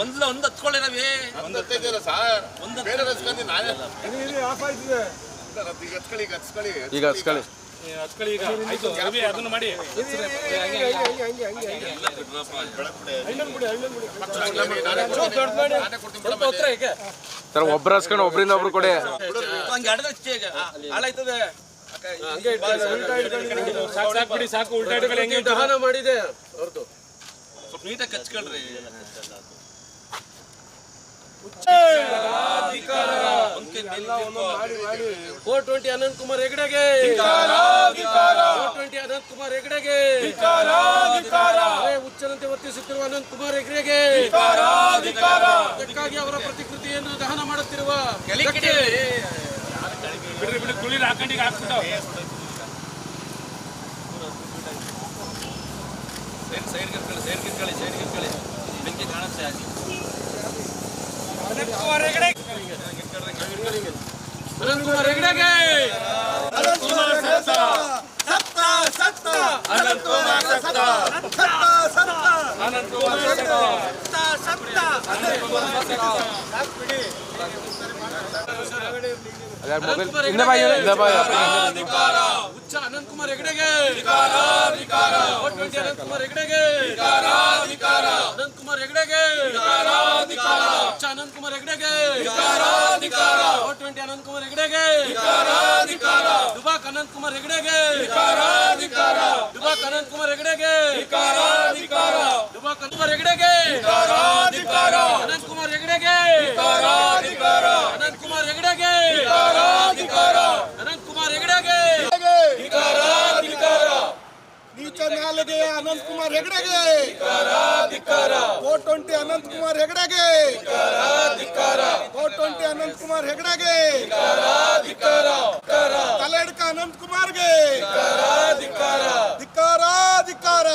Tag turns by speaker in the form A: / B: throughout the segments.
A: ಒಂದ್ಲ ಒಂದ್ ಹತ್ಕೊಳ್ಳಿ ನಾವೇ
B: ಒಂದ್ ಹತ್ತೈದಿಲ್ಲ ಸರ್. ಬೇರೆ ರಸ್ಕಂದಿ ನಾನೇ
C: ಇಲ್ಲಿ ಆಫ್ ಆಯ್ತಿದೆ.
B: ಈಗ ಹತ್ಕೊಳ್ಳಿ ಈಗ ಹತ್ಕೊಳ್ಳಿ.
D: ಈಗ ಹತ್ಕೊಳ್ಳಿ.
A: ಹತ್ಕೊಳ್ಳಿ ಈಗ. ಆಯ್ತು ರವಿ ಅದನ್ನ ಮಾಡಿ.
C: ಹಂಗೆ ಹಂಗೆ ಹಂಗೆ ಹಣ್ಣನ್ನು ಬಿಡಿ ಬಿಡಿ
B: ಬಿಡಮ್ಮ ಇಲ್ಲಿ.
D: ಸರ್ ಒಬ್ರು ಹಸ್ಕೊಂಡು ಒಬ್ರಿಂದ ಒಬ್ರು ಕೊಡಿ.
C: ಸಾಕು ಉಲ್ಟಾ
E: ಮಾಡಿದೆ. ಅವ್ರದ್ದು
A: ಸ್ವಲ್ಪ ನೀಟಾಗಿ ಕಚ್ಕೊಳ್ರಿ.
E: ಫೋರ್ ಟ್ವೆಂಟಿ ಅನಂತ್ ಕುಮಾರ್ ಹೆಗಡೆಗೆ ಫೋರ್ ಟ್ವೆಂಟಿ ಅನಂತ್ ಕುಮಾರ್ ಹೆಗಡೆಗೆ ಅರೆ ಹುಚ್ಚನಂತೆ ವರ್ತಿಸುತ್ತಿರುವ ಅನಂತ್ ಕುಮಾರ್ ಹೆಗಡೆಗೆ ಅದಕ್ಕಾಗಿ ಅವರ ಪ್ರತಿಕೃತಿಯನ್ನು ದಹನ ಮಾಡುತ್ತಿರುವ ಅನಂತ್
C: ಬಿಡ್ರಿ ಬಿಡ್ರಿ ಕುಳಿರ್ ಹಾಕೊಂಡಿಗೆ ಹಾಕ್ಬಿಟ್ಟು
A: ಸೈಡ್ ಸೈಡ್ ಗಿರ್ಕೊಳ್ಳಿ ಸೈಡ್ ಗಿರ್ಕೊಳ್ಳಿ ಸೈಡ್ ಗಿರ್ಕೊಳ್ಳಿ ಬೆಂಕಿ ಕಾಣುತ್ತೆ ಹಾಕಿ
E: ಅನಂತ್ ಕುಮಾರ್ ಹೆಗಡೆಗೆ ಅನಂತ್ ಕುಮಾರ್ ಹೆಗಡೆಗೆ
D: ಮೊಬೈಲ್ ಹಿಂದೆ ಬಾಯಿ ಹಿಂದೆ ಬಾಯಿ
E: ಹುಚ್ಚ ಅನಂತ್ ಕುಮಾರ್ ಹೆಗಡೆಗೆ ಫೋರ್ ಟ್ವೆಂಟಿ ಅನಂತ್ ಕುಮಾರ್ ಹೆಗಡೆಗೆ ಅನಂತ್ ಕುಮಾರ್ ಹೆಗಡೆಗೆ ಹುಚ್ಚ ಅನಂತ್ ಕುಮಾರ್ ಹೆಗಡೆಗೆ. ದುಬಾಕ್ ಅನಂತ್ ಕುಮಾರ್ ಹೆಗಡೆಗೆ. ದುಬಾಕ್ ಅನಂತ್ ಕುಮಾರ್ ಹೆಗಡೆಗೆ ದುಬಾಕ್ ಅನಂತ್ ಕುಮಾರ್ ಹೆಗಡೆಗೆ ಅನಂತ್ ಕುಮಾರ್ ಹೆಗಡೆಗೆ ಅನಂತ್ ಕುಮಾರ್ ಹೆಗಡೆಗೆ ಅನಂತ್ ಕುಮಾರ್ ಹೆಗಡೆಗೆ
C: ನಾಲಿಗೆಯ ಅನಂತ್ ಕುಮಾರ್ ಹೆಗಡೆಗೆ. ಫೋರ್ ಟ್ವೆಂಟಿ ಅನಂತ್ ಕುಮಾರ್ ಹೆಗಡೆಗೆ. ಫೋರ್ ಟ್ವೆಂಟಿ ಅನಂತ್ ಕುಮಾರ್ ಹೆಗಡೆಗೆ. ತಲೆಡ್ಕ ಅನಂತ್ ಕುಮಾರ್ಗೆ ಧಿಕ್ಕಾರ ಧಿಕ್ಕಾರ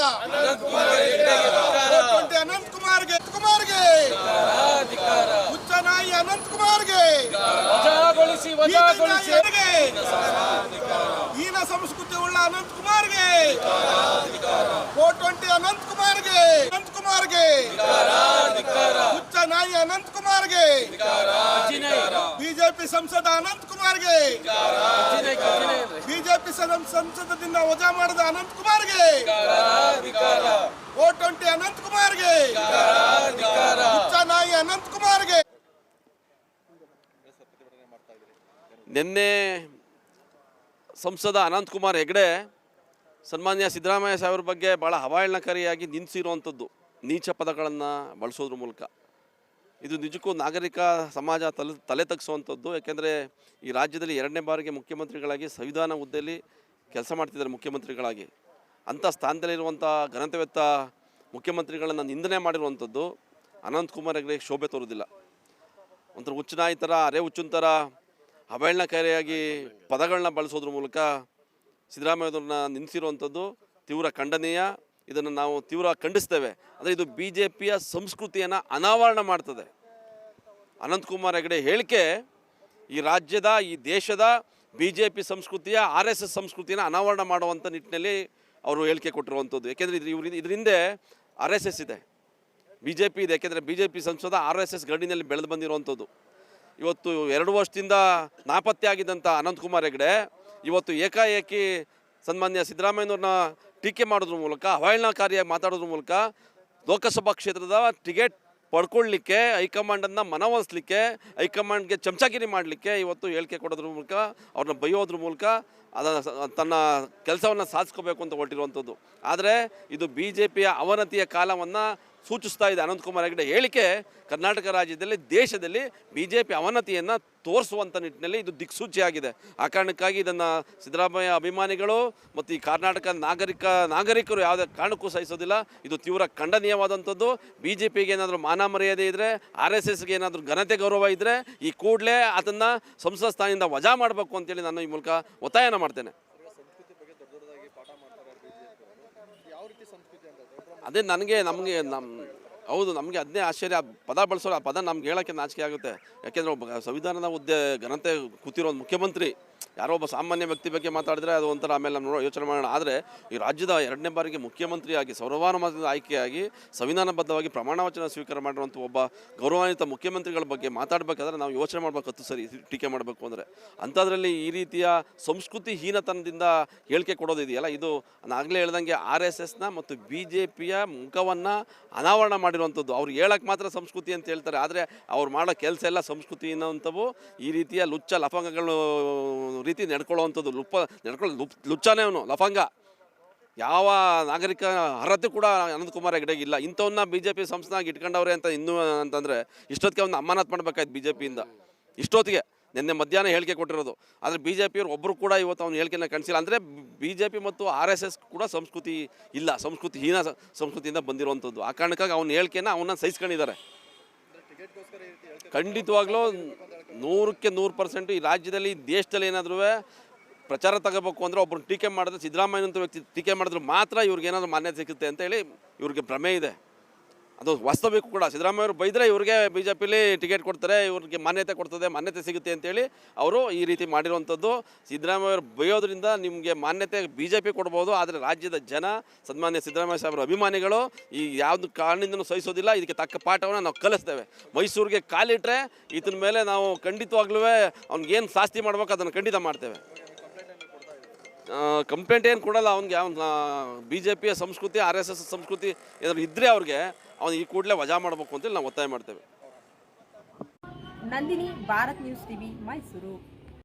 C: ಫೋರ್ ಟ್ವೆಂಟಿ ಅನಂತ್ ಕುಮಾರ್ಗೆ ಕುಮಾರ್ಗೆ ಹುಚ್ಚ ನಾಯಿ ಅನಂತ್ ಕುಮಾರ್ಗೆ
E: ವಜಾಗೊಳಿಸಿ ವಜಾಗೊಳಿಸಿ
C: ಹೆಗಡೆಗೆ ಹೀನ ಸಂಸ್ಕೃತಿ ಉಳ್ಳ ಅನಂತ್ ಕುಮಾರ್ಗೆ ಫೋರ್ ಟ್ವೆಂಟಿ ಅನಂತ್ ಕುಮಾರ್ಗೆ ಅನಂತ್ ಕುಮಾರ್ಗೆ ಹುಚ್ಚ ನಾಯಿ ಅನಂತ್ ಕುಮಾರ್ಗೆ ಬಿಜೆಪಿ ಸಂಸದ ಅನಂತ್ ಕುಮಾರ್ಗೆ ಬಿಜೆಪಿ ಸಂಸದದಿಂದ ವಜಾ ಮಾಡಿದ ಅನಂತ್ ಕುಮಾರ್ಗೆ ಫೋರ್ ಟ್ವೆಂಟಿ ಅನಂತ್ ಕುಮಾರ್ಗೆ ಹುಚ್ಚ ನಾಯಿ ಅನಂತ್ ಕುಮಾರ್ಗೆ
F: ನಿನ್ನೆ ಸಂಸದ ಅನಂತಕುಮಾರ್ ಹೆಗಡೆ ಸನ್ಮಾನ್ಯ ಸಿದ್ದರಾಮಯ್ಯ ಸಾಹೇಬ್ರ ಬಗ್ಗೆ ಭಾಳ ಹವಾಯಣಕಾರಿಯಾಗಿ ನಿಂತಿರುವಂಥದ್ದು ನೀಚ ಪದಗಳನ್ನು ಬಳಸೋದ್ರ ಮೂಲಕ. ಇದು ನಿಜಕ್ಕೂ ನಾಗರಿಕ ಸಮಾಜ ತಲೆ ತಲೆ ತಗ್ಸುವಂಥದ್ದು, ಯಾಕೆಂದರೆ ಈ ರಾಜ್ಯದಲ್ಲಿ ಎರಡನೇ ಬಾರಿಗೆ ಮುಖ್ಯಮಂತ್ರಿಗಳಾಗಿ ಸಂವಿಧಾನ ಹುದ್ದೆಯಲ್ಲಿ ಕೆಲಸ ಮಾಡ್ತಿದ್ದಾರೆ ಮುಖ್ಯಮಂತ್ರಿಗಳಾಗಿ. ಅಂಥ ಸ್ಥಾನದಲ್ಲಿರುವಂಥ ಘನತೆವೆತ್ತ ಮುಖ್ಯಮಂತ್ರಿಗಳನ್ನು ನಿಂದನೆ ಮಾಡಿರುವಂಥದ್ದು ಅನಂತಕುಮಾರ್ ಹೆಗಡೆ ಶೋಭೆ ತೋರೋದಿಲ್ಲ ಒಂಥರ ಹುಚ್ಚನಾಯಿ ಥರ, ಅರೆ ಹುಚ್ಚಿನ ಥರ ಅವಹೇಳನಕಾರಿಯಾಗಿ ಪದಗಳನ್ನ ಬಳಸೋದ್ರ ಮೂಲಕ ಸಿದ್ದರಾಮಯ್ಯವ್ರನ್ನ ನಿಲ್ಲಿಸಿರುವಂಥದ್ದು ತೀವ್ರ ಖಂಡನೀಯ. ಇದನ್ನು ನಾವು ತೀವ್ರ ಖಂಡಿಸ್ತೇವೆ. ಅಂದರೆ ಇದು ಬಿ ಜೆ ಪಿಯ ಸಂಸ್ಕೃತಿಯನ್ನು ಅನಾವರಣ ಮಾಡ್ತದೆ. ಅನಂತಕುಮಾರ್ ಹೆಗಡೆ ಹೇಳಿಕೆ, ಈ ರಾಜ್ಯದ, ಈ ದೇಶದ ಬಿ ಜೆ ಪಿ ಸಂಸ್ಕೃತಿಯ, ಆರ್ ಎಸ್ ಎಸ್ ಸಂಸ್ಕೃತಿಯನ್ನು ಅನಾವರಣ ಮಾಡುವಂಥ ನಿಟ್ಟಿನಲ್ಲಿ ಅವರು ಹೇಳಿಕೆ ಕೊಟ್ಟಿರುವಂಥದ್ದು. ಏಕೆಂದರೆ ಇದು ಇವ್ರ ಇದ್ರ ಹಿಂದೆ ಆರ್ ಎಸ್ ಎಸ್ ಇದೆ. ಬಿ ಜೆ ಪಿ ಇದೆ. ಏಕೆಂದರೆ ಬಿ ಜೆ ಪಿ ಸಂಸದ ಆರ್ ಎಸ್ ಎಸ್ ಗಡಿನಲ್ಲಿ ಬೆಳೆದು ಬಂದಿರುವಂಥದ್ದು. ಇವತ್ತು ಎರಡು ವರ್ಷದಿಂದ ನಾಪತ್ತೆ ಆಗಿದ್ದಂಥ ಅನಂತಕುಮಾರ್ ಹೆಗಡೆ ಇವತ್ತು ಏಕಾಏಕಿ ಸನ್ಮಾನ್ಯ ಸಿದ್ದರಾಮಯ್ಯನವ್ರನ್ನ ಟೀಕೆ ಮಾಡೋದ್ರ ಮೂಲಕ, ಅವಹೇಳನಕಾರಿಯಾಗಿ ಮಾತಾಡೋದ್ರ ಮೂಲಕ ಲೋಕಸಭಾ ಕ್ಷೇತ್ರದ ಟಿಕೆಟ್ ಪಡ್ಕೊಳ್ಳಿಕ್ಕೆ, ಹೈಕಮಾಂಡನ್ನು ಮನವೊಲಿಸ್ಲಿಕ್ಕೆ, ಹೈಕಮಾಂಡ್ಗೆ ಚಮಚಾಗಿರಿ ಮಾಡಲಿಕ್ಕೆ ಇವತ್ತು ಹೇಳಿಕೆ ಕೊಡೋದ್ರ ಮೂಲಕ, ಅವ್ರನ್ನ ಬೈಯೋದ್ರ ಮೂಲಕ ಅದನ್ನು ತನ್ನ ಕೆಲಸವನ್ನು ಸಾಧಿಸ್ಕೋಬೇಕು ಅಂತ ಹೊರಟಿರುವಂಥದ್ದು. ಆದರೆ ಇದು ಬಿ ಜೆ ಪಿಯ ಅವನತಿಯ ಕಾಲವನ್ನು ಸೂಚಿಸ್ತಾ ಇದೆ ಅನಂತಕುಮಾರ್ ಹೆಗಡೆ. ಹೇಳಿಕೆ, ಕರ್ನಾಟಕ ರಾಜ್ಯದಲ್ಲಿ, ದೇಶದಲ್ಲಿ ಬಿ ಜೆ ಪಿ ಅವನತಿಯನ್ನು ತೋರಿಸುವಂಥ ನಿಟ್ಟಿನಲ್ಲಿ ಇದು ದಿಕ್ಸೂಚಿಯಾಗಿದೆ ಆ ಕಾರಣಕ್ಕಾಗಿ ಇದನ್ನು ಸಿದ್ದರಾಮಯ್ಯ ಅಭಿಮಾನಿಗಳು ಮತ್ತು ಈ ಕರ್ನಾಟಕ ನಾಗರಿಕ, ನಾಗರಿಕರು ಯಾವುದೇ ಕಾರಣಕ್ಕೂ ಸಹಿಸೋದಿಲ್ಲ. ಇದು ತೀವ್ರ ಖಂಡನೀಯವಾದಂಥದ್ದು. ಬಿ ಜೆ ಪಿಗೆ ಏನಾದರೂ ಮಾನ ಮರ್ಯಾದೆ ಇದ್ದರೆ ಆರ್ ಎಸ್ ಎಸ್ಗೆ ಏನಾದರೂ ಘನತೆ ಗೌರವ ಇದ್ದರೆ ಈ ಕೂಡಲೇ ಅದನ್ನು ಸಂಸತ್ ಸ್ಥಾನದಿಂದ ವಜಾ ಮಾಡಬೇಕು ಅಂತೇಳಿ ನಾನು ಈ ಮೂಲಕ ಒತ್ತಾಯನ ಮಾಡ್ತೇನೆ. ಅದೇ ನನಗೆ ನಮಗೆ ನಮ್ಮ ಹೌದು, ನಮಗೆ ಅದನ್ನೇ ಆಶ್ಚರ್ಯ. ಪದ ಬಳಸೋರು ಆ ಪದ ನಮ್ಗೆ ಹೇಳೋಕ್ಕೆ ನಾಚಿಕೆ ಆಗುತ್ತೆ. ಯಾಕೆಂದ್ರೆ ಸಂವಿಧಾನದ ಹುದ್ದೆ ಘನತೆ ಕೂತಿರೋ ಮುಖ್ಯಮಂತ್ರಿ. ಯಾರೋ ಒಬ್ಬ ಸಾಮಾನ್ಯ ವ್ಯಕ್ತಿ ಬಗ್ಗೆ ಮಾತಾಡಿದರೆ ಅದು ಒಂಥರ ಆಮೇಲೆ ನಾವು ಯೋಚನೆ ಮಾಡೋಣ. ಆದರೆ ಈ ರಾಜ್ಯದ ಎರಡನೇ ಬಾರಿಗೆ ಮುಖ್ಯಮಂತ್ರಿಯಾಗಿ, ಸರ್ವಾನುಮತದ ಆಯ್ಕೆಯಾಗಿ, ಸಂವಿಧಾನಬದ್ಧವಾಗಿ ಪ್ರಮಾಣ ವಚನ ಸ್ವೀಕಾರ ಮಾಡಿರುವಂಥ ಒಬ್ಬ ಗೌರವಾನ್ವಿತ ಮುಖ್ಯಮಂತ್ರಿಗಳ ಬಗ್ಗೆ ಮಾತಾಡಬೇಕಾದ್ರೆ ನಾವು ಯೋಚನೆ ಮಾಡಬೇಕು, ಹತ್ತು ಸರಿ ಟೀಕೆ ಮಾಡಬೇಕು ಅಂದರೆ. ಅಂಥದ್ರಲ್ಲಿ ಈ ರೀತಿಯ ಸಂಸ್ಕೃತಿ ಹೀನತನದಿಂದ ಹೇಳಿಕೆ ಕೊಡೋದಿದೆಯಲ್ಲ, ಇದು ನಾಗಲೇ ಹೇಳ್ದಂಗೆ ಆರ್ ಎಸ್ ಎಸ್ನ ಮತ್ತು ಬಿ ಜೆ ಪಿಯ ಮುಖವನ್ನು ಅನಾವರಣ ಮಾಡಿರುವಂಥದ್ದು. ಅವ್ರು ಹೇಳಕ್ಕೆ ಮಾತ್ರ ಸಂಸ್ಕೃತಿ ಅಂತ ಹೇಳ್ತಾರೆ, ಆದರೆ ಅವ್ರು ಮಾಡೋ ಕೆಲಸ ಎಲ್ಲ ಸಂಸ್ಕೃತಿ ಅನ್ನೋವಂಥವು ಈ ರೀತಿಯ ಲುಚ್ಚ ಲಫಂಗಗಳು ರೀತಿ ನಡ್ಕೊಳ್ಳೋವಂಥದ್ದು ಲುಪ್ಪ ನಡ್ಕೊಳ್ಳೋ ಲುಪ್ ಲುಚ್ಚಾನೆ ಅವನು, ಲಫಂಗ. ಯಾವ ನಾಗರಿಕ ಅರ್ಹತೆ ಕೂಡ ಅನಂತಕುಮಾರ್ ಹೆಗಡೆಗೆ ಇಲ್ಲ ಇಂಥವನ್ನ ಬಿ ಜೆ ಪಿ ಸಂಸ್ಥೆನಾಗಿ ಇಟ್ಕೊಂಡವ್ರೆ ಅಂತ ಇನ್ನೂ ಅಂತಂದರೆ ಇಷ್ಟೊತ್ತಿಗೆ ಅವ್ನ ಅಮಾನತ್ ಮಾಡಬೇಕಾಯ್ತು ಬಿ ಜೆ ಪಿಯಿಂದ ಇಷ್ಟೊತ್ತಿಗೆ ನಿನ್ನೆ ಮಧ್ಯಾಹ್ನ ಹೇಳಿಕೆ ಕೊಟ್ಟಿರೋದು. ಆದರೆ ಬಿ ಜೆ ಪಿಯವ್ರು ಒಬ್ಬರು ಕೂಡ ಇವತ್ತು ಅವ್ನು ಹೇಳಿಕೆನ ಕಣಿಸಿಲ್ಲ. ಅಂದರೆ ಬಿ ಜೆ ಪಿ ಮತ್ತು ಆರ್ ಎಸ್ ಎಸ್ ಕೂಡ ಸಂಸ್ಕೃತಿ ಇಲ್ಲ. ಸಂಸ್ಕೃತಿ ಹೀನ ಸಂಸ್ಕೃತಿಯಿಂದ ಬಂದಿರುವಂಥದ್ದು. ಆ ಕಾರಣಕ್ಕಾಗಿ ಅವ್ನ ಹೇಳಿಕೆನ ಅವನ್ನ ಸಹಿಸ್ಕೊಂಡಿದ್ದಾರೆ. ಖಂಡಿತವಾಗ್ಲೂ ನೂರಕ್ಕೆ ನೂರು ಪರ್ಸೆಂಟ್ ಈ ರಾಜ್ಯದಲ್ಲಿ ದೇಶದಲ್ಲಿ ಏನಾದರೂ ಪ್ರಚಾರ ತಗೋಬೇಕು ಅಂದರೆ ಒಬ್ಬರು ಟೀಕೆ ಮಾಡಿದ್ರೆ ಸಿದ್ದರಾಮಯ್ಯನಂತ ವ್ಯಕ್ತಿ ಟೀಕೆ ಮಾಡಿದ್ರೆ ಮಾತ್ರ ಇವ್ರಿಗೆ ಏನಾದರೂ ಮಾನ್ಯತೆ ಸಿಗುತ್ತೆ ಅಂತೇಳಿ ಇವ್ರಿಗೆ ಭ್ರಮೆ ಇದೆ. ಅದು ವಾಸ್ತವಿಕ ಕೂಡ ಸಿದ್ದರಾಮಯ್ಯವರು ಬೈದರೆ ಇವ್ರಿಗೆ ಬಿ ಜೆ ಪಿಲಿ ಟಿಕೆಟ್ ಕೊಡ್ತಾರೆ, ಇವ್ರಿಗೆ ಮಾನ್ಯತೆ ಕೊಡ್ತದೆ, ಮಾನ್ಯತೆ ಸಿಗುತ್ತೆ ಅಂತೇಳಿ ಅವರು ಈ ರೀತಿ ಮಾಡಿರುವಂಥದ್ದು. ಸಿದ್ದರಾಮಯ್ಯವರು ಬೈಯೋದ್ರಿಂದ ನಿಮಗೆ ಮಾನ್ಯತೆ ಬಿ ಜೆ ಪಿ ಕೊಡ್ಬೋದು, ಆದರೆ ರಾಜ್ಯದ ಜನ, ಸನ್ಮಾನ್ಯ ಸಿದ್ದರಾಮಯ್ಯ ಸಾಹೇಬರ ಅಭಿಮಾನಿಗಳು ಈ ಯಾವುದು ಕಾರಣದಿಂದನೂ ಸಹಿಸೋದಿಲ್ಲ, ಇದಕ್ಕೆ ತಕ್ಕ ಪಾಠವನ್ನು ನಾವು ಕಲಿಸ್ತೇವೆ. ಮೈಸೂರಿಗೆ ಕಾಲಿಟ್ಟರೆ ಇದನ್ನ ಮೇಲೆ ನಾವು ಖಂಡಿತವಾಗ್ಲೂ ಅವ್ನಿಗೇನು ಶಾಸ್ತಿ ಮಾಡ್ಬೇಕು ಅದನ್ನು ಖಂಡಿತ ಮಾಡ್ತೇವೆ. ಕಂಪ್ಲೇಂಟ್ ಏನು ಕೊಡಲ್ಲ ಅವ್ನಿಗೆ, ಅವ್ನು ಬಿ ಜೆ ಪಿಯ ಸಂಸ್ಕೃತಿ, ಆರ್ ಎಸ್ ಎಸ್ ಸಂಸ್ಕೃತಿ ಏನಾದ್ರು ಇದ್ದರೆ ಅವ್ರಿಗೆ ಅವ್ನು ಈ ಕೂಡಲೇ ವಜಾ ಮಾಡಬೇಕು ಅಂತೇಳಿ ನಾವು ಒತ್ತಾಯ ಮಾಡ್ತೇವೆ.
G: Nandini Bharat news TV Mysuru.